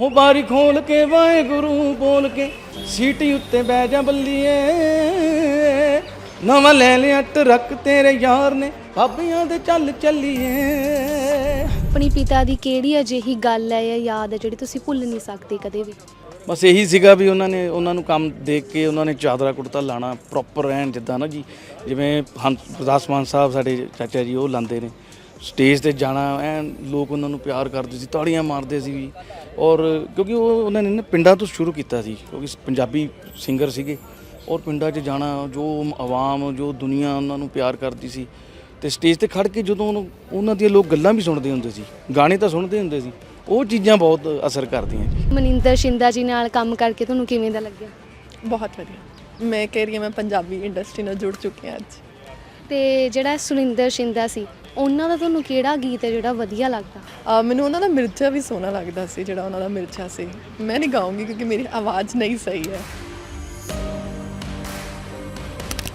ਉਹ ਬਾਰੀ ਖੋਲ ਕੇ ਵਾਹਿਗੁਰੂ ਬੋਲ ਕੇ ਸੀਟੀ ਉੱਤੇ ਬਹਿ ਜਾ ਬੱਲੀਏ। ਨਵਾਂ ਲੈ ਲਿਆ ਟਰੱਕ ਤੇਰੇ ਯਾਰ ਨੇ ਬਾਬਿਆਂ ਦੇ ਚੱਲ ਚੱਲੀਏ। ਆਪਣੀ ਪਿਤਾ ਦੀ ਕਿਹੜੀ ਅਜਿਹੀ ਗੱਲ ਹੈ ਜਾਂ ਯਾਦ ਹੈ ਜਿਹੜੀ ਤੁਸੀਂ ਭੁੱਲ ਨਹੀਂ ਸਕਦੇ ਕਦੇ ਵੀ? ਬਸ ਇਹੀ ਸੀਗਾ ਵੀ ਉਹਨਾਂ ਨੇ ਉਹਨਾਂ ਨੂੰ ਕੰਮ ਦੇਖ ਕੇ ਉਹਨਾਂ ਨੇ ਚਾਦਰਾ ਕੁੜਤਾ ਲਾਣਾ ਪ੍ਰੋਪਰ ਰਹਿਣ ਜਿੱਦਾਂ ਨਾ ਜੀ। ਜਿਵੇਂ ਹੰਸ ਗੁਰਦਾਸ ਮਾਨ ਸਾਹਿਬ ਸਾਡੇ ਚਾਚਾ ਜੀ ਉਹ ਲਾਉਂਦੇ ਨੇ। ਸਟੇਜ ਤੇ ਜਾਣਾ ਐਨ ਲੋਕ ਉਹਨਾਂ ਨੂੰ ਪਿਆਰ ਕਰਦੇ ਸੀ ਤਾੜੀਆਂ ਮਾਰਦੇ ਸੀ ਵੀ। ਔਰ ਕਿਉਂਕਿ ਉਹ ਉਹਨਾਂ ਨੇ ਨਾ ਪਿੰਡਾਂ ਤੋਂ ਸ਼ੁਰੂ ਕੀਤਾ ਸੀ ਕਿਉਂਕਿ ਪੰਜਾਬੀ ਸਿੰਗਰ ਸੀਗੇ। ਔਰ ਪਿੰਡਾਂ 'ਚ ਜਾਣਾ ਜੋ ਆਵਾਮ ਜੋ ਦੁਨੀਆ ਉਹਨਾਂ ਨੂੰ ਪਿਆਰ ਕਰਦੀ ਸੀ। ਤੇ ਸਟੇਜ ਤੇ ਖੜ ਕੇ ਜਦੋਂ ਉਹਨੂੰ- ਉਹਨਾਂ ਦੀਆਂ ਲੋਕ ਗੱਲਾਂ ਵੀ ਸੁਣਦੇ ਹੁੰਦੇ ਸੀ ਗਾਣੇ ਤਾਂ ਸੁਣਦੇ ਹੁੰਦੇ ਸੀ। ਉਹ ਚੀਜ਼ਾਂ ਬਹੁਤ ਅਸਰ ਕਰਦੀਆਂ ਜੀ। ਮਨਿੰਦਰ ਸ਼ਿੰਦਾ ਜੀ ਨਾਲ ਕੰਮ ਕਰਕੇ ਤੁਹਾਨੂੰ ਕਿਵੇਂ ਦਾ ਲੱਗਿਆ? ਬਹੁਤ ਵਧੀਆ। ਮੈਂ ਕਹਿ ਰਹੀ ਹਾਂ ਮੈਂ ਪੰਜਾਬੀ ਇੰਡਸਟਰੀ ਨਾਲ ਜੁੜ ਚੁੱਕੀ ਹਾਂ ਅੱਜ। ਤੇ ਜਿਹੜਾ ਸੁਰਿੰਦਰ ਸ਼ਿੰਦਾ ਸੀ ਉਹਨਾਂ ਦਾ ਤੁਹਾਨੂੰ ਕਿਹੜਾ ਗੀਤ ਹੈ ਜਿਹੜਾ ਵਧੀਆ ਲੱਗਦਾ? ਅਹ ਮੈਨੂੰ ਉਹਨਾਂ ਦਾ ਮਿਰਚਾ ਵੀ ਸੋਹਣਾ ਲੱਗਦਾ ਸੀ ਜਿਹੜਾ ਉਹਨਾਂ ਦਾ ਮਿਰਚਾ ਸੀ। ਮੈਂ ਨਹੀਂ ਗਾਉਂਗੀ ਕਿਉਂਕਿ ਮੇਰੀ ਆਵਾਜ਼ ਨਹੀਂ ਸਹੀ ਹੈ।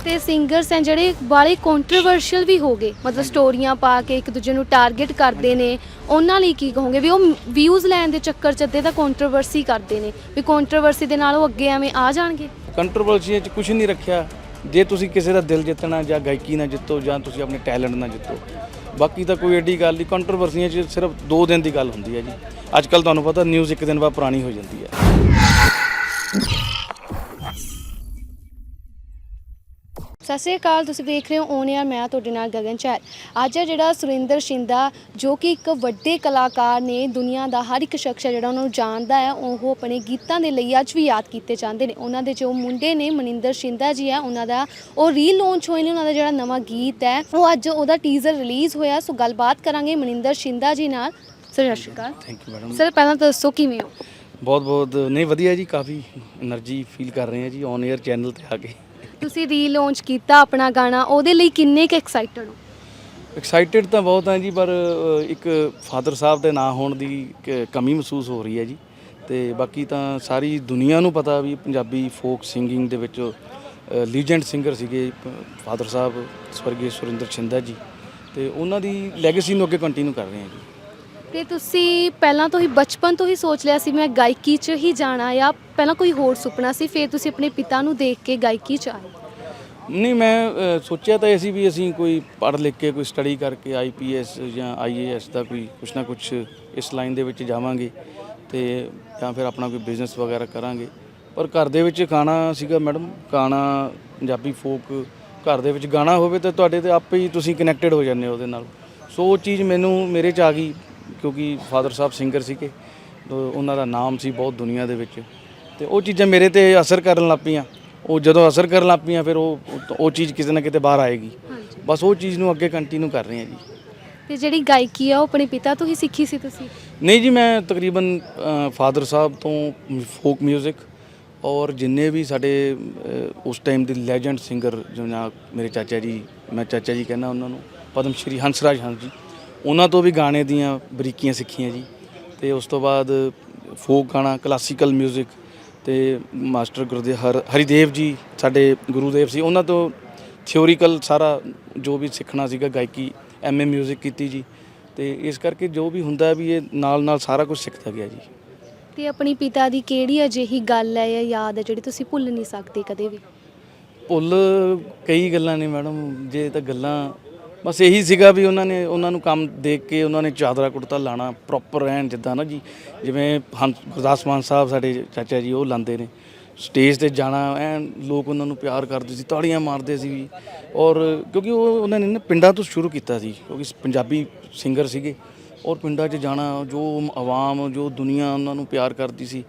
ਤੇ ਸਿੰਗਰਸ ਹੈ ਜਿਹੜੇ ਬਾਲੇ ਕੰਟਰੋਵਰਸ਼ੀਅਲ ਵੀ ਹੋ ਗਏ। ਮਤਲਬ ਸਟੋਰੀਆਂ ਪਾ ਕੇ ਇੱਕ ਦੂਜੇ ਨੂੰ ਟਾਰਗੇਟ ਕਰਦੇ ਨੇ। ਉਹਨਾਂ ਲਈ ਕੀ ਕਹੋਗੇ? ਵੀ ਉਹ ਵਿਊਜ਼ ਲੈਣ ਦੇ ਚੱਕਰ 'ਚ ਅੱਧੇ ਤਾਂ ਕੰਟਰੋਵਰਸੀ ਕਰਦੇ ਨੇ। ਵੀ ਕੰਟਰੋਵਰਸੀ ਦੇ ਨਾਲ ਉਹ ਅੱਗੇ ਐਵੇਂ ਆ ਜਾਣਗੇ? ਕੰਟਰੋਵਰਸੀਆਂ 'ਚ ਕੁਝ ਨਹੀਂ ਰੱਖਿਆ। ਜੇ ਤੁਸੀਂ ਕਿਸੇ ਦਾ ਦਿਲ ਜਿੱਤਣਾ ਜਾਂ ਗਾਇਕੀ ਨਾਲ ਜਿੱਤੋ ਜਾਂ ਤੁਸੀਂ ਆਪਣੇ ਟੈਲੈਂਟ ਨਾਲ ਜਿੱਤੋ, ਬਾਕੀ ਤਾਂ ਕੋਈ ਐਡੀ ਗੱਲ ਨਹੀਂ ਕੰਟਰੋਵਰਸੀਆਂ 'ਚ ਸਿਰਫ 2 ਦਿਨ ਦੀ ਗੱਲ ਹੁੰਦੀ ਹੈ ਜੀ। ਅੱਜ ਕੱਲ ਤੁਹਾਨੂੰ ਪਤਾ ਨਿਊਜ਼ ਇੱਕ ਦਿਨ ਬਾਅਦ ਪੁਰਾਣੀ ਹੋ ਜਾਂਦੀ ਹੈ। ਸਤਿ ਸ੍ਰੀ ਅਕਾਲ ਤੁਸੀਂ ਵੇਖ ਰਹੇ ਹੋ ਓਨ ਯਾਰ ਮੈਂ ਤੁਹਾਡੇ ਨਾਲ ਗਗਨ ਚਹਿਲ। ਅੱਜ ਜਿਹੜਾ ਸੁਰਿੰਦਰ ਸ਼ਿੰਦਾ ਜੋ ਕਿ ਇੱਕ ਵੱਡੇ ਕਲਾਕਾਰ ਨੇ ਦੁਨੀਆ ਦਾ ਹਰ ਇੱਕ ਸ਼ਖਸ ਜਿਹੜਾ ਉਹਨਾਂ ਨੂੰ ਜਾਣਦਾ ਹੈ ਉਹ ਆਪਣੇ ਗੀਤਾਂ ਦੇ ਲਈ ਅੱਜ ਵੀ ਯਾਦ ਕੀਤੇ ਜਾਂਦੇ ਨੇ। ਉਹਨਾਂ ਦੇ ਜੋ ਮੁੰਡੇ ਨੇ ਮਨਿੰਦਰ ਸ਼ਿੰਦਾ ਜੀ ਆ ਉਹਨਾਂ ਦਾ ਉਹ ਰੀਲ ਲਾਂਚ ਹੋਏ ਨੇ ਉਹਨਾਂ ਦਾ ਜਿਹੜਾ ਨਵਾਂ ਗੀਤ ਹੈ ਉਹ ਅੱਜ ਉਹਦਾ ਟੀਜ਼ਰ ਰਿਲੀਜ਼ ਹੋਇਆ। ਸੋ ਗੱਲਬਾਤ ਕਰਾਂਗੇ ਮਨਿੰਦਰ ਸ਼ਿੰਦਾ ਜੀ ਨਾਲ। ਸਰ ਸਤਿ ਥੈਂਕ ਯੂ ਮੈਡਮ ਸਰ ਪਹਿਲਾਂ ਤਾਂ ਦੱਸੋ ਕਿਵੇਂ ਹੋ? ਬਹੁਤ ਬਹੁਤ ਨਹੀਂ ਵਧੀਆ ਜੀ ਕਾਫੀ એનર્ਜੀ ਫੀਲ ਕਰ ਰਹੇ ਹਾਂ ਜੀ ਔਨ 에ਅਰ ਚੈਨਲ ਤੇ ਆ ਕੇ। ਤੁਸੀਂ ਰੀਲੌਂਚ ਕੀਤਾ ਆਪਣਾ ਗਾਣਾ, ਉਹਦੇ ਲਈ ਕਿੰਨੇ ਕੁ ਐਕਸਾਈਟਡ ਹੋ? ਐਕਸਾਈਟਿਡ ਤਾਂ ਬਹੁਤ ਹਾਂ ਜੀ, ਪਰ ਇੱਕ ਫਾਦਰ ਸਾਹਿਬ ਦੇ ਨਾਂ ਹੋਣ ਦੀ ਕ- ਕਮੀ ਮਹਿਸੂਸ ਹੋ ਰਹੀ ਹੈ ਜੀ। ਤੇ ਬਾਕੀ ਤਾਂ ਸਾਰੀ ਦੁਨੀਆ ਨੂੰ ਪਤਾ ਵੀ ਪੰਜਾਬੀ ਫੋਕ ਸਿੰਗਿੰਗ ਦੇ ਵਿੱਚ ਲੀਜੈਂਡ ਸਿੰਗਰ ਸੀਗੇ ਫਾਦਰ ਸਾਹਿਬ ਸਵਰਗੀ ਸੁਰਿੰਦਰ ਛਿੰਦਾ ਜੀ। ਤੇ ਉਹਨਾਂ ਦੀ ਲੈਗੇਸੀ ਨੂੰ ਅੱਗੇ ਕੰਟੀਨਿਊ ਕਰ ਰਹੇ ਹਾਂ ਜੀ। ਤੇ ਤੁਸੀਂ ਪਹਿਲਾਂ ਤੋਂ ਹੀ ਬਚਪਨ ਤੋਂ ਹੀ ਸੋਚ ਲਿਆ ਸੀ ਮੈਂ ਗਾਇਕੀ 'ਚ ਹੀ ਜਾਣਾ ਜਾਂ ਪਹਿਲਾਂ ਕੋਈ ਹੋਰ ਸੁਪਨਾ ਸੀ ਫਿਰ ਤੁਸੀਂ ਆਪਣੇ ਪਿਤਾ ਨੂੰ ਦੇਖ ਕੇ ਗਾਇਕੀ 'ਚ ਆਏ? ਨਹੀਂ ਮੈਂ ਅ, ਸੋਚਿਆ ਤਾਂ ਇਹ ਸੀ ਵੀ ਅਸੀਂ ਕੋਈ ਪੜ੍ਹ ਲਿਖ ਕੇ ਕੋਈ ਸਟੱਡੀ ਕਰਕੇ ਆਈਪੀਐਸ ਜਾਂ ਆਈਏਐਸ ਦਾ ਕੋਈ ਕੁਛ ਨਾ ਕੁਛ ਇਸ ਲਾਈਨ ਦੇ ਵਿੱਚ ਜਾਵਾਂਗੇ ਤੇ ਜਾਂ ਫਿਰ ਆਪਣਾ ਕੋਈ ਬਿਜ਼ਨਸ ਵਗੈਰਾ ਕਰਾਂਗੇ। ਪਰ ਘਰ ਦੇ ਵਿੱਚ ਗਾਣਾ ਸੀਗਾ ਮੈਡਮ ਗਾਣਾ ਪੰਜਾਬੀ ਫੋਕ ਘਰ ਦੇ ਵਿੱਚ ਗਾਣਾ ਹੋਵੇ ਤਾਂ ਤੁਹਾਡੇ ਤੇ ਆਪੇ ਹੀ ਤੁਸੀਂ ਕਨੈਕਟਡ ਹੋ ਜਾਂਦੇ ਹੋ ਉਹਦੇ ਨਾਲ। ਸੋ ਉਹ ਚੀਜ਼ ਮੈਨੂੰ ਮੇਰੇ ਚ ਆ ਗਈ। ਕਿਉਂਕਿ ਫਾਦਰ ਸਾਹਿਬ ਸਿੰਗਰ ਸੀਗੇ ਉਹਨਾਂ ਦਾ ਨਾਮ ਸੀ ਬਹੁਤ ਦੁਨੀਆ ਦੇ ਵਿੱਚ। ਤੇ ਉਹ ਚੀਜ਼ਾਂ ਮੇਰੇ ਤੇ ਅਸਰ ਕਰਨ ਲੱਗ ਪਈਆਂ। ਉਹ ਜਦੋਂ ਅਸਰ ਕਰਨ ਲੱਗ ਪਈਆਂ ਫਿਰ ਉਹ ਉਹ ਚੀਜ਼ ਕਿਤੇ ਨਾ ਕਿਤੇ ਬਾਹਰ ਆਏਗੀ। ਬਸ ਉਹ ਚੀਜ਼ ਨੂੰ ਅੱਗੇ ਕੰਟੀਨਿਊ ਕਰ ਰਹੇ ਹਾਂ ਜੀ। ਤੇ ਜਿਹੜੀ ਗਾਇਕੀ ਆ ਉਹ ਆਪਣੇ ਪਿਤਾ ਤੋਂ ਹੀ ਸਿੱਖੀ ਸੀ ਤੁਸੀਂ? ਨਹੀਂ ਜੀ ਮੈਂ ਤਕਰੀਬਨ ਫਾਦਰ ਸਾਹਿਬ ਤੋਂ ਫੋਕ 뮤직 ਔਰ ਜਿੰਨੇ ਵੀ ਸਾਡੇ ਉਸ ਟਾਈਮ ਦੇ ਲੈਜੈਂਡ ਸਿੰਗਰ ਜਿਵੇਂ ਮੇਰੇ ਚਾਚਾ ਜੀ ਮੈਂ ਚਾਚਾ ਜੀ ਕਹਿੰਦਾ ਉਹਨਾਂ ਨੂੰ ਪਦਮ ਸ਼੍ਰੀ ਹੰਸਰਾਜ ਹੰਸ ਜੀ। ਉਹਨਾਂ ਤੋਂ ਵੀ ਗਾਣੇ ਦੀਆਂ ਬਰੀਕੀਆਂ ਸਿੱਖੀਆਂ ਜੀ ਤੇ ਉਸ ਤੋਂ ਬਾਅਦ ਫੋਕ ਗਾਣਾ ਕਲਾਸੀਕਲ 뮤직 ਤੇ ਮਾਸਟਰ ਗੁਰਦੇਵ ਹਰ ਹਰੀਦੇਵ ਜੀ ਸਾਡੇ ਗੁਰੂਦੇਵ ਸੀ ਉਹਨਾਂ ਤੋਂ ਥਿਓਰੀਕਲ ਸਾਰਾ ਜੋ ਵੀ ਸਿੱਖਣਾ ਸੀਗਾ ਗਾਇਕੀ ਐਮਏ 뮤직 ਕੀਤੀ ਜੀ ਤੇ ਇਸ ਕਰਕੇ ਜੋ ਵੀ ਹੁੰਦਾ ਵੀ ਇਹ ਨਾਲ ਨਾਲ ਸਾਰਾ ਕੁਝ ਸਿੱਖਦਾ ਗਿਆ ਜੀ ਤੇ ਆਪਣੀ ਪਿਤਾ ਦੀ ਕਿਹੜੀ ਅਜਿਹੀ ਗੱਲ ਹੈ ਜਾਂ ਯਾਦ ਹੈ ਜਿਹੜੀ ਤੁਸੀਂ ਭੁੱਲ ਨਹੀਂ ਸਕਦੇ ਕਦੇ ਵੀ ਭੁੱਲ ਕਈ ਗੱਲਾਂ ਨੇ ਮੈਡਮ ਜੇ ਤਾਂ ਗੱਲਾਂ ਬਸ ਇਹੀ ਸੀਗਾ ਵੀ ਉਹਨਾਂ ਨੇ, ਉਹਨਾਂ ਨੂੰ ਕੰਮ ਦੇਖ ਕੇ ਉਹਨਾਂ ਨੇ ਚਾਦਰਾ ਕੁੜਤਾ ਲਾਣਾ ਪ੍ਰੋਪਰ ਰਹਿਣ ਜਿੱਦਾਂ ਨਾ ਜੀ। ਜਿਵੇਂ ਹੰਸ ਗੁਰਦਾਸ ਮਾਨ ਸਾਹਿਬ ਸਾਡੇ ਚਾਚਾ ਜੀ, ਉਹ ਲਾਉਂਦੇ ਨੇ। ਸਟੇਜ ਤੇ ਜਾਣਾ, ਐਨ ਲੋਕ ਉਹਨਾਂ ਨੂੰ ਪਿਆਰ ਕਰਦੇ ਸੀ, ਤਾੜੀਆਂ ਮਾਰਦੇ ਸੀ ਵੀ। ਔਰ ਕਿਉਂਕਿ ਉਹ, ਉਹਨਾਂ ਨੇ ਨਾ ਪਿੰਡਾਂ ਤੋਂ ਸ਼ੁਰੂ ਕੀਤਾ ਸੀ, ਕਿਉਂਕਿ ਪੰਜਾਬੀ ਸਿੰਗਰ ਸੀਗੇ। ਔਰ ਪਿੰਡਾਂ 'ਚ ਜਾਣਾ, ਜੋ ਆਵਾਮ, ਜੋ ਦੁਨੀਆ ਉਹਨਾਂ ਨੂੰ ਪਿਆਰ ਕਰਦੀ ਸੀ।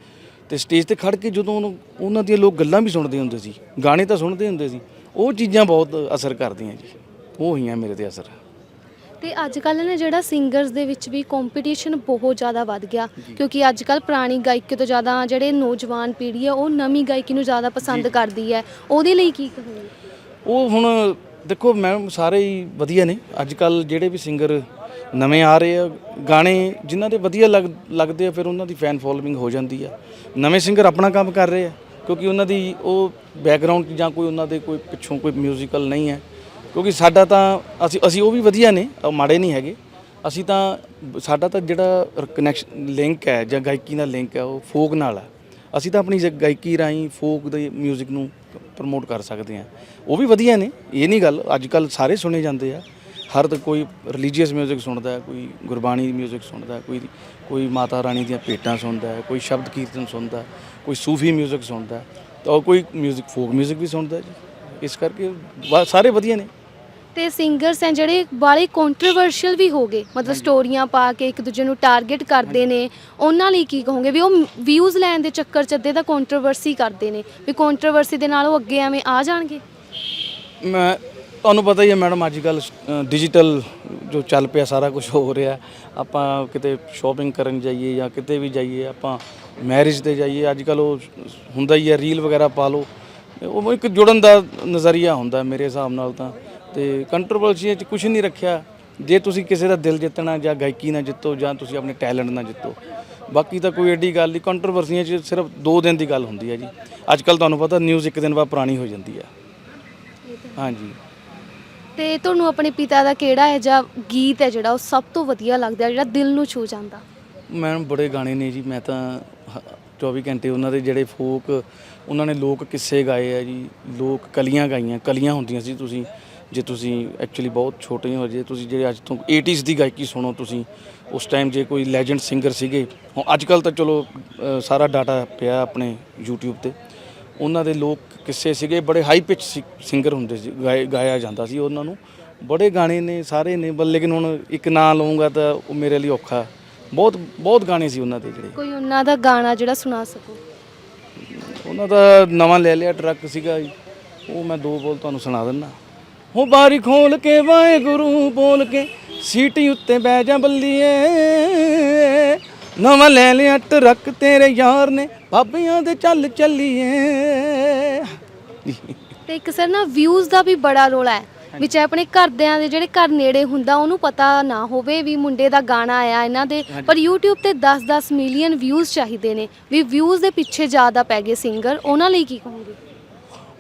ਤੇ ਸਟੇਜ ਤੇ ਖੜ ਕੇ ਜਦੋਂ ਉਹਨੂੰ- ਉਹਨਾਂ ਦੀਆਂ ਲੋਕ ਗੱਲਾਂ ਵੀ ਸੁਣਦੇ ਹੁੰਦੇ ਸੀ, ਗਾਣੇ ਤਾਂ ਸੁਣਦੇ ਹੁੰਦੇ ਸੀ। ਉਹ ਚੀਜ਼ਾਂ ਬਹੁਤ ਅਸਰ ਕਰਦੀਆਂ ਜੀ। ਉਹ ਹੋਈਆਂ ਮੇਰੇ ਤੇ ਅਸਰ। ਤੇ ਅੱਜ ਕੱਲ੍ਹ ਨਾ ਜਿਹੜਾ ਸਿੰਗਰਸ ਦੇ ਵਿੱਚ ਵੀ ਕੰਪੀਟੀਸ਼ਨ ਬਹੁਤ ਜ਼ਿਆਦਾ ਵੱਧ ਗਿਆ ਕਿਉਂਕਿ ਅੱਜ ਕੱਲ੍ਹ ਪੁਰਾਣੀ ਗਾਇਕੀ ਤੋਂ ਜ਼ਿਆਦਾ ਜਿਹੜੇ ਨੌਜਵਾਨ ਪੀੜ੍ਹੀ ਹੈ ਉਹ ਨਵੀਂ ਗਾਇਕੀ ਨੂੰ ਜ਼ਿਆਦਾ ਪਸੰਦ ਕਰਦੀ ਹੈ। ਉਹਦੇ ਲਈ ਕੀ ਕਹੋਗੇ? ਉਹ ਹੁਣ ਦੇਖੋ ਮੈਮ ਸਾਰੇ ਹੀ ਵਧੀਆ ਨੇ। ਅੱਜ ਕੱਲ ਜਿਹੜੇ ਵੀ ਸਿੰਗਰ ਨਵੇਂ ਆ ਰਹੇ ਆ ਗਾਣੇ ਜਿਨ੍ਹਾਂ ਦੇ ਵਧੀਆ ਲੱਗ- ਲੱਗਦੇ ਆ ਫਿਰ ਉਹਨਾਂ ਦੀ ਫੈਨ ਫੋਲੋਇੰਗ ਹੋ ਜਾਂਦੀ ਆ। ਨਵੇਂ ਸਿੰਗਰ ਆਪਣਾ ਕੰਮ ਕਰ ਰਹੇ ਆ ਕਿਉਂਕਿ ਉਹਨਾਂ ਦੀ ਉਹ ਬੈਕਗ੍ਰਾਉਂਡ ਜਾਂ ਕੋਈ ਉਹਨਾਂ ਦੇ ਕੋਈ ਪਿੱਛੋਂ ਕੋਈ ਮਿਊਜ਼ੀਕਲ ਨਹੀਂ ਹੈ। ਕਿਉਂਕਿ ਸਾਡਾ ਤਾਂ ਅਸੀਂ ਅਸੀਂ ਉਹ ਵੀ ਵਧੀਆ ਨੇ ਉਹ ਮਾੜੇ ਨਹੀਂ ਹੈਗੇ ਅਸੀਂ ਤਾਂ ਸਾਡਾ ਤਾਂ ਜਿਹੜਾ ਕਨੈਕਸ਼ਨ ਲਿੰਕ ਹੈ ਜਾਂ ਗਾਇਕੀ ਦਾ ਲਿੰਕ ਹੈ ਉਹ ਫੋਕ ਨਾਲ ਹੈ ਅਸੀਂ ਤਾਂ ਆਪਣੀ ਜ- ਗਾਇਕੀ ਰਾਹੀਂ ਫੋਕ ਦੇ 뮤직 ਨੂੰ ਪ੍ਰਮੋਟ ਕਰ ਸਕਦੇ ਹਾਂ ਉਹ ਵੀ ਵਧੀਆ ਨੇ ਇਹ ਨਹੀਂ ਗੱਲ ਅੱਜ ਕੱਲ ਸਾਰੇ ਸੁਣੇ ਜਾਂਦੇ ਆ ਹਰ ਤ- ਕੋਈ ਰਿਲੀਜੀਅਸ 뮤직 ਸੁਣਦਾ ਹੈ ਕੋਈ ਗੁਰਬਾਣੀ 뮤직 ਸੁਣਦਾ ਹੈ, ਕੋਈ ਕੋਈ ਮਾਤਾ ਰਾਣੀ ਦੀਆਂ ਭੇਟਾਂ ਸੁਣਦਾ ਹੈ, ਕੋਈ ਸ਼ਬਦ ਕੀਰਤਨ ਸੁਣਦਾ ਹੈ, ਕੋਈ ਸੂਫੀ 뮤직 ਸੁਣਦਾ ਹੈ, ਤਾਂ ਉਹ ਕੋਈ 뮤직 ਫੋਕ 뮤직 ਵੀ ਸੁਣਦਾ ਹੈ ਜੀ ਇਸ ਕਰਕੇ ਵਾ- ਸਾਰੇ ਵਧੀਆ ਨੇ। ਤੇ ਸਿੰਗਰਸ ਹੈ ਜਿਹੜੇ ਬਾਲੇ ਕੰਟਰੋਵਰਸ਼ੀਅਲ ਵੀ ਹੋ ਗਏ। ਮਤਲਬ ਸਟੋਰੀਆਂ ਪਾ ਕੇ ਇੱਕ ਦੂਜੇ ਨੂੰ ਟਾਰਗੇਟ ਕਰਦੇ ਨੇ। ਉਹਨਾਂ ਲਈ ਕੀ ਕਹੋਗੇ ਵੀ ਉਹ ਵਿਊਜ਼ ਲੈਣ ਦੇ ਚੱਕਰ ਚ ਅੱਧੇ ਤਾਂ ਕੰਟਰੋਵਰਸੀ ਕਰਦੇ ਨੇ। ਵੀ ਕੰਟਰੋਵਰਸੀ ਦੇ ਨਾਲ ਉਹ ਅੱਗੇ ਐਵੇਂ ਆ ਜਾਣਗੇ? ਮੈਂ ਤੁਹਾਨੂੰ ਪਤਾ ਹੀ ਹੈ ਮੈਡਮ ਅੱਜ ਕੱਲ ਡਿਜੀਟਲ ਜੋ ਚੱਲ ਪਿਆ ਸਾਰਾ ਕੁਝ ਹੋ ਰਿਹਾ। ਆਪਾਂ ਕਿਤੇ ਸ਼ਾਪਿੰਗ ਕਰਨ ਜਾਈਏ ਜਾਂ ਕਿਤੇ ਵੀ ਜਾਈਏ ਆਪਾਂ ਮੈਰਿਜ ਤੇ ਜਾਈਏ। ਅੱਜ ਕੱਲ ਉਹ ਹੁੰਦਾ ਹੀ ਹੈ ਰੀਲ ਵਗੈਰਾ ਪਾ ਲਓ। ਉਹ ਇੱਕ ਜੁੜਨ ਦਾ ਨਜ਼ਰੀਆ ਹੁੰਦਾ ਮੇਰੇ ਹਿਸਾਬ ਨਾਲ ਤਾਂ। ਤੇ ਕੰਟਰੋਵਰਸੀਆਂ 'ਚ ਕੁਝ ਨਹੀਂ ਰੱਖਿਆ। ਜੇ ਤੁਸੀਂ ਕਿਸੇ ਦਾ ਦਿਲ ਜਿੱਤਣਾ ਜਾਂ ਗਾਇਕੀ ਨਾਲ ਜਿੱਤੋ ਜਾਂ ਤੁਸੀਂ ਆਪਣੇ ਟੈਲੈਂਟ ਨਾਲ ਜਿੱਤੋ। ਬਾਕੀ ਤਾਂ ਕੋਈ ਐਡੀ ਗੱਲ ਨਹੀਂ। ਕੰਟਰੋਵਰਸੀਆਂ 'ਚ ਸਿਰਫ 2 ਦਿਨ ਦੀ ਗੱਲ ਹੁੰਦੀ ਹੈ ਜੀ। ਅੱਜ ਕੱਲ ਤੁਹਾਨੂੰ ਪਤਾ ਨਿਊਜ਼ ਇੱਕ ਦਿਨ ਬਾਅਦ ਪੁਰਾਣੀ ਹੋ ਜਾਂਦੀ ਹੈ। ਹਾਂਜੀ। ਤੇ ਤੁਹਾਨੂੰ ਆਪਣੇ ਪਿਤਾ ਦਾ ਕਿਹੜਾ ਹੈ ਜਾਂ ਗੀਤ ਹੈ ਜਿਹੜਾ ਉਹ ਸਭ ਤੋਂ ਵਧੀਆ ਲੱਗਦਾ ਜਿਹੜਾ ਦਿਲ ਨੂੰ ਛੂ ਜਾਂਦਾ? ਮੈਮ ਬੜੇ ਗਾਣੇ ਨੇ ਜੀ। ਮੈਂ ਤਾਂ ਹ- 24 ਘੰਟੇ ਉਹਨਾਂ ਦੇ ਜਿਹੜੇ ਫੋਕ ਉਹਨਾਂ ਨੇ ਲੋਕ ਕਿੱਸੇ ਗਾਏ ਆ ਜੀ? ਲੋਕ ਕਲੀਆਂ ਗਾਈਆਂ ਕਲੀਆਂ ਹੁੰਦੀਆਂ ਸੀ ਤੁਸੀਂ ਜੇ ਤੁਸੀਂ ਐਕਚੁਅਲੀ ਬਹੁਤ ਛੋਟੇ ਹੋ ਜੇ ਤੁਸੀਂ ਜਿਹੜੇ ਅੱਜ ਤੋਂ 80s ਦੀ ਗਾਇਕੀ ਸੁਣੋ ਤੁਸੀਂ ਉਸ ਟਾਈਮ ਜੇ ਕੋਈ ਲੈਜੈਂਡ ਸਿੰਗਰ ਸੀਗੇ ਹੁਣ ਅੱਜ ਕੱਲ ਤਾਂ ਚਲੋ ਅ, ਸਾਰਾ ਡਾਟਾ ਪਿਆ ਆਪਣੇ YouTube ਤੇ ਉਹਨਾਂ ਦੇ ਲੋਕ ਕਿੱਸੇ ਸੀਗੇ? ਬੜੇ ਹਾਈ ਪਿਚ ਸਿੰਗਰ ਹੁੰਦੇ ਸੀ ਗਾਏ- ਗਾਇਆ ਜਾਂਦਾ ਸੀ ਉਹਨਾਂ ਨੂੰ। ਬੜੇ ਗਾਣੇ ਨੇ ਸਾਰੇ ਨੇ ਪਰ ਲੇਕਿਨ ਹੁਣ ਇੱਕ ਨਾਂ ਲਵਾਂਗਾ ਤਾਂ ਉਹ ਮੇਰੇ ਲਈ ਔਖਾ। ਬਹੁਤ ਬਹੁਤ ਗਾਣੇ ਸੀ ਉਹਨਾਂ ਦੇ ਜਿਹੜੇ। ਕੋਈ ਉਹਨਾਂ ਦਾ ਗਾਣਾ ਜਿਹੜਾ ਸੁਣਾ ਸਕੋ। ਉਹਨਾਂ ਦਾ ਨਵਾਂ ਲੈ ਲਿਆ ਟਰੱਕ ਸੀਗਾ ਜੀ। ਉਹ ਮੈਂ ਦੋ ਬੋਲ ਤੁਹਾਨੂੰ ਸੁਣਾ ਦਿੰਦਾ। ਹੋ ਬਾਰੀ ਖੋਲ ਕੇ ਵਾਹਿਗੁਰੂ ਬੋਲ ਕੇ ਸੀਟੀ ਉੱਤੇ ਬਹਿ ਜਾ ਬੱਲੀਏ। ਨਵਾਂ ਲੈ ਲਿਆ ਟਰੱਕ ਤੇਰੇ ਯਾਰ ਨੇ, ਬਾਬਿਆਂ ਦੇ ਚੱਲ ਚੱਲੀਏ। ਤੇ ਇੱਕ ਸਰ ਨਾ ਵਿਊਜ਼ ਦਾ ਵੀ ਬੜਾ ਰੋਲਾ ਹੈ। ਵੀ ਚਾਹੇ ਆਪਣੇ ਘਰਦਿਆਂ ਦੇ ਜਿਹੜੇ ਘਰ ਨੇੜੇ ਹੁੰਦਾ ਉਹਨੂੰ ਪਤਾ ਨਾ ਹੋਵੇ ਵੀ ਮੁੰਡੇ ਦਾ ਗਾਣਾ ਆਇਆ ਇਹਨਾਂ ਦੇ ਪਰ YouTube ਤੇ 10-10 ਮਿਲੀਅਨ ਵਿਊਜ਼ ਚਾਹੀਦੇ ਨੇ ਵੀ ਵਿਊਜ਼ ਦੇ ਪਿੱਛੇ ਜ਼ਿਆਦਾ ਪੈ ਗਏ ਸਿੰਗਰ ਉਹਨਾਂ ਲਈ ਕੀ ਕਹੋਗੇ?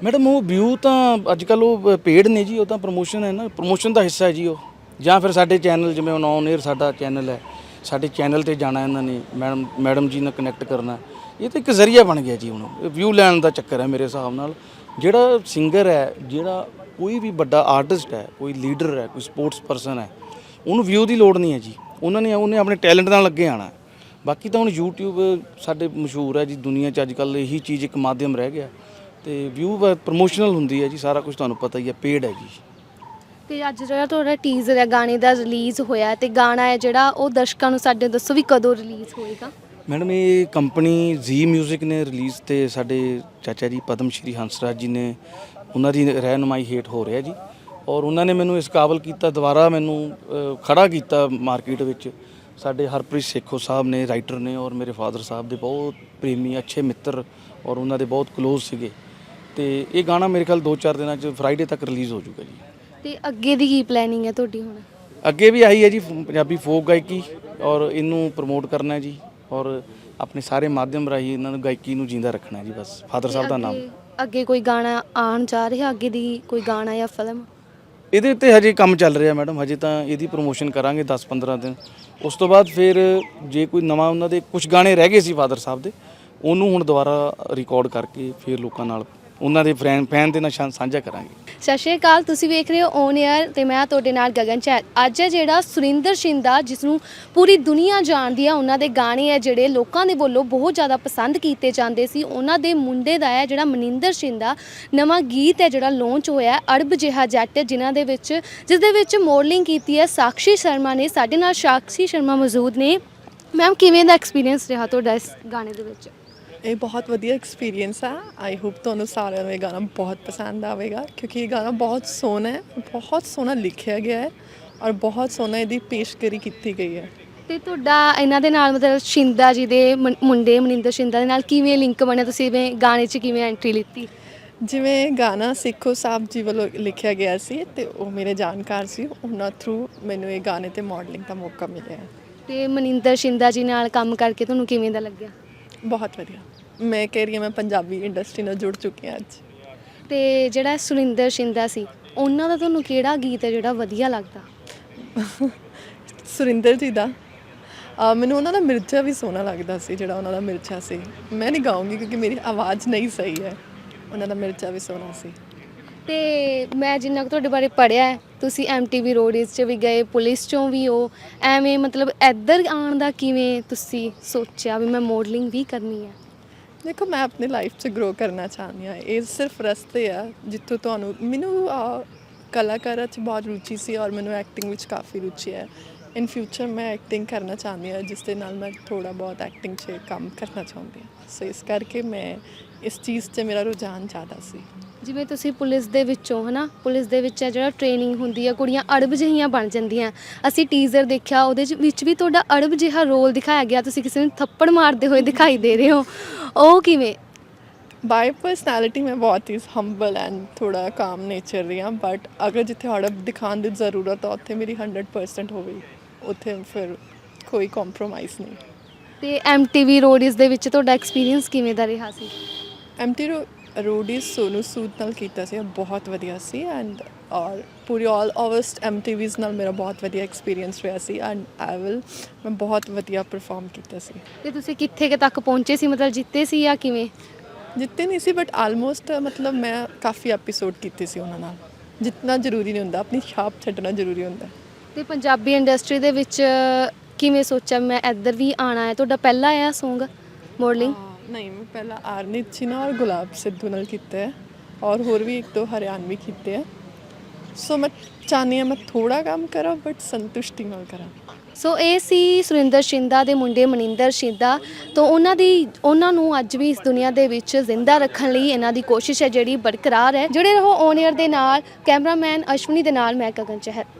ਮੈਡਮ ਉਹ ਵਿਊ ਤਾਂ ਅੱਜ ਕੱਲ ਉਹ ਪੇਡ ਨੇ ਜੀ ਉਹ ਤਾਂ ਪ੍ਰੋਮੋਸ਼ਨ ਹੈ ਨਾ ਪ੍ਰੋਮੋਸ਼ਨ ਦਾ ਹਿੱਸਾ ਹੈ ਜੀ ਉਹ। ਜਾਂ ਫਿਰ ਸਾਡੇ ਚੈਨਲ ਜਿਵੇਂ ਹੁਣ ਔਨ 에ਅਰ ਸਾਡਾ ਚੈਨਲ ਹੈ ਸਾਡੇ ਚੈਨਲ ਤੇ ਜਾਣਾ ਇਹਨਾਂ ਨੇ ਮੈਡਮ ਮੈਡਮ ਜੀ ਨਾਲ ਕਨੈਕਟ ਕਰਨਾ ਇਹ ਤਾਂ ਇੱਕ ਜ਼ਰੀਆ ਬਣ ਗਿਆ ਜੀ ਹੁਣ। ਵਿਊ ਲੈਣ ਦਾ ਚੱਕਰ ਹੈ ਮੇਰੇ ਹਿਸਾਬ ਨਾਲ। ਜਿਹੜਾ ਸਿੰਗਰ ਹੈ ਜਿਹੜਾ ਕੋਈ ਵੀ ਵੱਡਾ ਆਰਟਿਸਟ ਹੈ ਕੋਈ ਲੀਡਰ ਹੈ ਕੋਈ ਸਪੋਰਟਸ ਪਰਸਨ ਹੈ ਉਹਨੂੰ ਵਿਊ ਦੀ ਲੋੜ ਨਹੀਂ ਹੈ ਜੀ। ਉਹਨਾਂ ਨੇ ਉਹਨੇ ਆਪਣੇ ਟੈਲੈਂਟ ਨਾਲ ਅੱਗੇ ਆਣਾ ਬਾਕੀ ਤਾਂ ਹੁਣ YouTube ਸਾਡੇ ਮਸ਼ਹੂਰ ਹੈ ਜੀ ਦੁਨੀਆ 'ਚ ਅੱਜ ਕੱਲ ਇਹੀ ਚੀਜ਼ ਇੱਕ ਮਾਧਿਅਮ ਰਹਿ ਗਿਆ। ਤੇ ਵਿਊ ਪ੍ਰਮੋਸ਼ਨਲ ਹੁੰਦੀ ਹੈ ਜੀ ਸਾਰਾ ਕੁਝ ਤੁਹਾਨੂੰ ਪਤਾ ਹੀ ਹੈ ਪੇਡ ਹੈ ਜੀ। ਤੇ ਅੱਜ ਜਿਹੜਾ ਤੁਹਾਡਾ ਟੀਜ਼ਰ ਹੈ ਗਾਣੇ ਦਾ ਰਿਲੀਜ਼ ਹੋਇਆ ਤੇ ਗਾਣਾ ਹੈ ਜਿਹੜਾ ਉਹ ਦਰਸ਼ਕਾਂ ਨੂੰ ਸਾਡੇ ਦੱਸੋ ਵੀ ਕਦੋਂ ਰਿਲੀਜ਼ ਹੋਏਗਾ? ਮੈਡਮ ਇਹ ਕੰਪਨੀ ਜ਼ੀ 뮤직 ਨੇ ਰਿਲੀਜ਼ ਤੇ ਸਾਡੇ ਚਾਚਾ ਜੀ ਪਦਮ ਸ਼੍ਰੀ ਹੰਸਰਾਜ ਜੀ ਨੇ ਉਹਨਾਂ ਦੀ ਰਹਿਨੁਮਾਈ ਹੇਠ ਹੋ ਰਿਹਾ ਜੀ। ਔਰ ਉਹਨਾਂ ਨੇ ਮੈਨੂੰ ਇਸ ਕਾਬਲ ਕੀਤਾ ਦੁਬਾਰਾ ਮੈਨੂੰ ਖੜਾ ਕੀਤਾ ਮਾਰਕੀਟ ਵਿੱਚ। ਸਾਡੇ ਹਰਪ੍ਰੀਤ ਸੇਖੋ ਸਾਹਿਬ ਨੇ ਰਾਈਟਰ ਨੇ ਔਰ ਮੇਰੇ ਫਾਦਰ ਸਾਹਿਬ ਦੇ ਬਹੁਤ ਪ੍ਰੇਮੀ ਅੱਛੇ ਮਿੱਤਰ ਔਰ ਉਹਨਾਂ ਦੇ ਬਹੁਤ ক্লোਜ਼ ਸੀਗੇ। ਤੇ ਇਹ ਗਾਣਾ ਮੇਰੇ ਖਿਆਲ 2-4 ਦਿਨਾਂ 'ਚ ਫਰਾਈਡੇ ਤੱਕ ਰਿਲੀਜ਼ ਹੋ ਜਾਊਗਾ ਜੀ। ਤੇ ਅੱਗੇ ਦੀ ਕੀ ਪਲੈਨਿੰਗ ਹੈ ਤੁਹਾਡੀ ਹੁਣ? ਅੱਗੇ ਵੀ ਆਈ ਹੈ ਜੀ ਪੰਜਾਬੀ ਫੋਕ ਗਾਇਕੀ ਔਰ ਇਹਨੂੰ ਪ੍ਰਮੋਟ ਕਰਨਾ ਹੈ ਜੀ। ਔਰ ਆਪਣੇ ਸਾਰੇ ਮਾਧਿਅਮ ਰਾਹੀਂ ਇਹਨਾਂ ਨੂੰ ਗਾਇਕੀ ਨੂੰ ਜਿੰਦਾ ਰੱਖਣਾ ਹੈ ਜੀ ਬਸ। ਫਾਦਰ ਸਾਹਿਬ ਦਾ ਨਾਮ। ਅੱਗੇ- ਕੋਈ ਗਾਣਾ ਆਉਣ ਜਾ ਰਿਹਾ, ਅੱਗੇ ਦੀ ਕੋਈ ਗਾਣਾ ਜਾਂ ਫਿਲਮ ਇਹਦੇ ਉੱਤੇ ਹਜੇ ਕੰਮ ਚੱਲ ਰਿਹਾ ਮੈਡਮ, ਹਜੇ ਤਾਂ ਇਹਦੀ ਪ੍ਰੋਮੋਸ਼ਨ ਕਰਾਂਗੇ 10-15 ਦਿਨ। ਉਸ ਤੋਂ ਬਾਅਦ ਫਿਰ ਜੇ ਕੋਈ ਨਵਾਂ ਉਹਨਾਂ ਦੇ ਕੁਝ ਗਾਣੇ ਰਹਿ ਗਏ ਸੀ ਫਾਦਰ ਸਾਹਿਬ ਦੇ, ਉਹਨੂੰ ਹੁਣ ਦੁਬਾਰਾ ਰਿਕਾਰਡ ਕਰਕੇ ਫਿਰ ਲੋਕਾਂ ਨਾਲ ਉਹਨਾਂ ਦੇ ਫੈਨ ਫੈਨ ਦੇ ਨਾਲ ਸ਼ਾਨ- ਸਾਂਝਾ ਕਰਾਂਗੇ। ਸਤਿ ਸ਼੍ਰੀ ਅਕਾਲ ਤੁਸੀਂ ਵੇਖ ਰਹੇ ਹੋ ਔਨ 에ਅਰ ਤੇ ਮੈਂ ਤੁਹਾਡੇ ਨਾਲ ਗਗਨ ਚਹਿਲ ਅੱਜ ਹੈ ਜਿਹੜਾ ਸੁਰਿੰਦਰ ਸ਼ਿੰਦਾ ਜਿਸ ਨੂੰ ਪੂਰੀ ਦੁਨੀਆ ਜਾਣਦੀ ਆ ਉਹਨਾਂ ਦੇ ਗਾਣੇ ਆ ਜਿਹੜੇ ਲੋਕਾਂ ਦੇ ਵੱਲੋਂ ਬਹੁਤ ਜ਼ਿਆਦਾ ਪਸੰਦ ਕੀਤੇ ਜਾਂਦੇ ਸੀ। ਉਹਨਾਂ ਦੇ ਮੁੰਡੇ ਦਾ ਹੈ ਜਿਹੜਾ ਮਨਿੰਦਰ ਸ਼ਿੰਦਾ ਨਵਾਂ ਗੀਤ ਹੈ ਜਿਹੜਾ ਲਾਂਚ ਹੋਇਆ ਹੈ, ਅੜਬ ਜਿਹਾ ਜੱਟ ਜਿਨ੍ਹਾਂ ਦੇ ਵਿੱਚ ਜਿਸ ਦੇ ਵਿੱਚ ਮੋਡਲਿੰਗ ਕੀਤੀ ਹੈ ਸਾਕਸ਼ੀ ਸ਼ਰਮਾ ਨੇ। ਸਾਡੇ ਨਾਲ ਸਾਕਸ਼ੀ ਸ਼ਰਮਾ ਮੌਜੂਦ ਨੇ। ਮੈਮ ਕਿਵੇਂ ਦਾ ਐਕਸਪੀਰੀਅੰਸ ਰਿਹਾ ਤੁਹਾਡਾ ਇਸ ਗਾਣੇ ਦੇ ਵਿੱਚ? ਇਹ ਬਹੁਤ ਵਧੀਆ ਐਕਸਪੀਰੀਅੰਸ ਆ। ਆਈ ਹੋਪ ਤੁਹਾਨੂੰ ਸਾਰਿਆਂ ਨੂੰ ਇਹ ਗਾਣਾ ਬਹੁਤ ਪਸੰਦ ਆਵੇਗਾ ਕਿਉਂਕਿ ਇਹ ਗਾਣਾ ਬਹੁਤ ਸੋਹਣਾ ਹੈ ਬਹੁਤ ਸੋਹਣਾ ਲਿਖਿਆ ਗਿਆ ਹੈ ਔਰ ਬਹੁਤ ਸੋਹਣਾ ਇਹਦੀ ਪੇਸ਼ਕਰੀ ਕੀਤੀ ਗਈ ਹੈ। ਤੇ ਤੁਹਾਡਾ ਇਹਨਾਂ ਦੇ ਨਾਲ ਮਤਲਬ ਸ਼ਿੰਦਾ ਜੀ ਦੇ ਮੁੰ- ਮੁੰਡੇ ਮਨਿੰਦਰ ਸ਼ਿੰਦਾ ਦੇ ਨਾਲ ਕਿਵੇਂ ਲਿੰਕ ਬਣਿਆ? ਤੁਸੀਂ ਇਵੇਂ ਗਾਣੇ 'ਚ ਕਿਵੇਂ ਐਂਟਰੀ ਲਿੱਤੀ? ਜਿਵੇਂ ਗਾਣਾ ਸਿੱਖੋ ਸਾਹਿਬ ਜੀ ਵੱਲੋਂ ਲਿਖਿਆ ਗਿਆ ਸੀ ਤੇ ਉਹ ਮੇਰੇ ਜਾਣਕਾਰ ਸੀ ਉਹਨਾਂ ਥਰੂ ਮੈਨੂੰ ਇਹ ਗਾਣੇ ਤੇ ਮਾਡਲਿੰਗ ਦਾ ਮੌਕਾ ਮਿਲਿਆ। ਹੈ। ਤੇ ਮਨਿੰਦਰ ਸ਼ਿੰਦਾ ਜੀ ਨਾਲ ਕੰਮ ਕਰਕੇ ਤੁਹਾਨੂੰ ਕਿਵੇਂ ਦਾ ਲੱਗਿਆ? ਬਹੁਤ ਵਧੀਆ। ਮੈਂ ਕਹਿ ਰਹੀ ਹਾਂ ਮੈਂ ਪੰਜਾਬੀ ਇੰਡਸਟਰੀ ਨਾਲ ਜੁੜ ਚੁੱਕੀ ਹਾਂ ਅੱਜ। ਤੇ ਜਿਹੜਾ ਸੁਰਿੰਦਰ ਸ਼ਿੰਦਾ ਸੀ ਉਹਨਾਂ ਦਾ ਤੁਹਾਨੂੰ ਕਿਹੜਾ ਗੀਤ ਹੈ ਜਿਹੜਾ ਵਧੀਆ ਲੱਗਦਾ? ਸੁਰਿੰਦਰ ਜੀ ਦਾ? ਅਹ ਮੈਨੂੰ ਉਹਨਾਂ ਦਾ ਮਿਰਚਾ ਵੀ ਸੋਹਣਾ ਲੱਗਦਾ ਸੀ ਜਿਹੜਾ ਉਹਨਾਂ ਦਾ ਮਿਰਚਾ ਸੀ। ਮੈਂ ਨਹੀਂ ਗਾਉਂਗੀ ਕਿਉਂਕਿ ਮੇਰੀ ਆਵਾਜ਼ ਨਹੀਂ ਸਹੀ ਹੈ। ਉਹਨਾਂ ਦਾ ਮਿਰਚਾ ਵੀ ਸੋਹਣਾ ਸੀ। ਤੇ ਮੈਂ ਜਿੰਨਾ ਕੁ ਤੁਹਾਡੇ ਬਾਰੇ ਪੜਿਆ ਹੈ ਤੁਸੀਂ ਐਮਟੀਵੀ ਰੋਡੀਜ਼ 'ਚ ਵੀ ਗਏ ਪੁਲਿਸ 'ਚੋਂ ਵੀ ਹੋ ਐਵੇਂ ਮਤਲਬ ਇੱਧਰ ਆਉਣ ਦਾ ਕਿਵੇਂ ਤੁਸੀਂ ਸੋਚਿਆ ਵੀ ਮੈਂ ਮਾਡਲਿੰਗ ਵੀ ਕਰਨੀ ਹੈ? ਦੇਖੋ, ਮੈਂ ਆਪਣੀ ਲਾਈਫ 'ਚ ਗਰੋ ਕਰਨਾ ਚਾਹੁੰਦੀ ਹਾਂ। ਇਹ ਸਿਰਫ ਰਸਤੇ ਆ ਜਿੱਥੋਂ ਤੁਹਾਨੂੰ, ਮੈਨੂੰ ਕਲਾਕਾਰਾਂ 'ਚ ਬਹੁਤ ਰੁਚੀ ਸੀ ਔਰ ਮੈਨੂੰ ਐਕਟਿੰਗ ਵਿੱਚ ਕਾਫੀ ਰੁਚੀ ਹੈ। ਇਨ ਫਿਊਚਰ ਮੈਂ ਐਕਟਿੰਗ ਕਰਨਾ ਚਾਹੁੰਦੀ ਹਾਂ, ਜਿਸ ਦੇ ਨਾਲ ਮੈਂ ਥੋੜਾ ਬਹੁਤ ਐਕਟਿੰਗ 'ਚ ਕੰਮ ਕਰਨਾ ਚਾਹੁੰਦੀ ਹਾਂ। ਸੋ ਇਸ ਕਰਕੇ ਮੈਂ ਇਸ ਚੀਜ਼ 'ਚ ਮੇਰਾ ਰੁਝਾਨ ਜ਼ਿਆਦਾ ਸੀ। ਜਿਵੇਂ ਤੁਸੀਂ ਪੁਲਿਸ ਦੇ ਵਿੱਚੋਂ ਹਨਾ? ਪੁਲਿਸ ਦੇ ਵਿੱਚ ਹੈ ਜਿਹੜਾ ਟ੍ਰੇਨਿੰਗ ਹੁੰਦੀ ਹੈ ਕੁੜੀਆਂ ਅੜਬ ਜਿਹੀਆਂ ਬਣ ਜਾਂਦੀਆਂ। ਅਸੀਂ ਟੀਜ਼ਰ ਦੇਖਿਆ ਉਹਦੇ ਚ- ਵਿੱਚ ਵੀ ਤੁਹਾਡਾ ਅੜਬ ਜਿਹਾ ਰੋਲ ਦਿਖਾਇਆ ਗਿਆ। ਤੁਸੀਂ ਕਿਸੇ ਨੂੰ ਥੱਪੜ ਮਾਰਦੇ ਹੋਏ ਦਿਖਾਈ ਦੇ ਰਹੇ ਹੋ। ਉਹ ਕਿਵੇਂ? ਬਾਈ ਪਰਸਨੈਲਿਟੀ ਮੈਂ ਬਹੁਤ ਹੀ ਹੰਬਲ ਐਂਡ ਥੋੜਾ ਕਾਮ ਨੇਚਰ ਦੀ ਹਾਂ ਬਟ ਅਗਰ ਜਿੱਥੇ ਹੜਪ ਦਿਖਾਉਣ ਦੀ ਜ਼ਰੂਰਤ ਆ ਉੱਥੇ ਮੇਰੀ 100% ਹੋਵੇ ਉੱਥੇ ਫਿਰ ਕੋਈ ਕੰਪਰੋਮਾਈਜ਼ ਨਹੀਂ। ਤੇ ਐਮਟੀਵੀ ਰੋਡੀਜ਼ ਦੇ ਵਿੱਚ ਤੁਹਾਡਾ ਐਕਸਪੀਰੀਅੰਸ ਕਿਵੇਂ ਦਾ ਰਿਹਾ ਸੀ? ਐਮਟੀ ਰੋਡੀ ਸੋਨੂ ਸੂਦ ਨਾਲ ਕੀਤਾ ਸੀ ਬਹੁਤ ਵਧੀਆ ਸੀ ਐਂਡ ਔਰ ਪੂਰੀ ਆਲ ਓਵਰਸਟ ਐਮਟੀਵੀਜ਼ ਨਾਲ ਮੇਰਾ ਬਹੁਤ ਵਧੀਆ ਐਕਸਪੀਰੀਅੰਸ ਰਿਹਾ ਸੀ ਐਂਡ ਆਈ ਵਿਲ ਮੈਂ ਬਹੁਤ ਵਧੀਆ ਪਰਫਾਰਮ ਕੀਤਾ ਸੀ। ਤੇ ਤੁਸੀਂ ਕਿੱਥੇ ਕੁ ਤੱਕ ਪਹੁੰਚੇ ਸੀ? ਮਤਲਬ ਜਿੱਤੇ ਸੀ ਜਾਂ ਕਿਵੇਂ? ਜਿੱਤੇ ਨਹੀਂ ਸੀ ਬਟ ਆਲਮੋਸਟ ਮਤਲਬ ਮੈਂ ਕਾਫੀ ਐਪੀਸੋਡ ਕੀਤੇ ਸੀ ਉਹਨਾਂ ਨਾਲ। ਜਿੰਨਾ ਜ਼ਰੂਰੀ ਨਹੀਂ ਹੁੰਦਾ ਆਪਣੀ ਛਾਪ ਛੱਡਣਾ ਜ਼ਰੂਰੀ ਹੁੰਦਾ। ਤੇ ਪੰਜਾਬੀ ਇੰਡਸਟਰੀ ਦੇ ਵਿੱਚ ਕਿਵੇਂ ਸੋਚਿਆ? ਮੈਂ ਇੱਧਰ ਵੀ ਆਣਾ ਹੈ। ਤੁਹਾਡਾ ਪਹਿਲਾ ਆ Song ਮਾਡਲਿੰਗ ਨਹੀਂ, ਮੈਂ ਪਹਿਲਾਂ ਆਰਨੀਤ ਚੀਨਾ ਔਰ ਗੁਲਾਬ ਸਿੱਧੂ ਨਾਲ ਕੀਤਾ ਹੈ ਔਰ ਹੋਰ ਵੀ ਇੱਕ ਦੋ ਹਰਿਆਣਵੀ ਕੀਤੇ ਹੈ ਸੋ ਮੈਂ ਚਾਹੁੰਦੀ ਹਾਂ ਮੈਂ ਥੋੜਾ ਕੰਮ ਕਰਾਂ ਬਟ ਸੰਤੁਸ਼ਟੀ ਨਾਲ ਕਰਾਂ। ਸੋ ਇਹ ਸੀ ਸੁਰਿੰਦਰ ਸ਼ਿੰਦਾ ਦੇ ਮੁੰਡੇ ਮਨਿੰਦਰ ਸ਼ਿੰਦਾ। ਤੋਂ ਉਹਨਾਂ ਦੀ, ਉਹਨਾਂ ਨੂੰ ਅੱਜ ਵੀ ਇਸ ਦੁਨੀਆ ਦੇ ਵਿੱਚ ਜ਼ਿੰਦਾ ਰੱਖਣ ਲਈ ਇਹਨਾਂ ਦੀ ਕੋਸ਼ਿਸ਼ ਹੈ ਜਿਹੜੀ ਬਰਕਰਾਰ ਹੈ। ਜਿਹੜੇ ਰਹੋ ਔਨ 에ਅਰ ਦੇ ਨਾਲ, ਕੈਮਰਾਮੈਨ ਅਸ਼ਵਨੀ ਦੇ ਨਾਲ, ਮੈਂ ਗਗਨ ਚਹਿਰ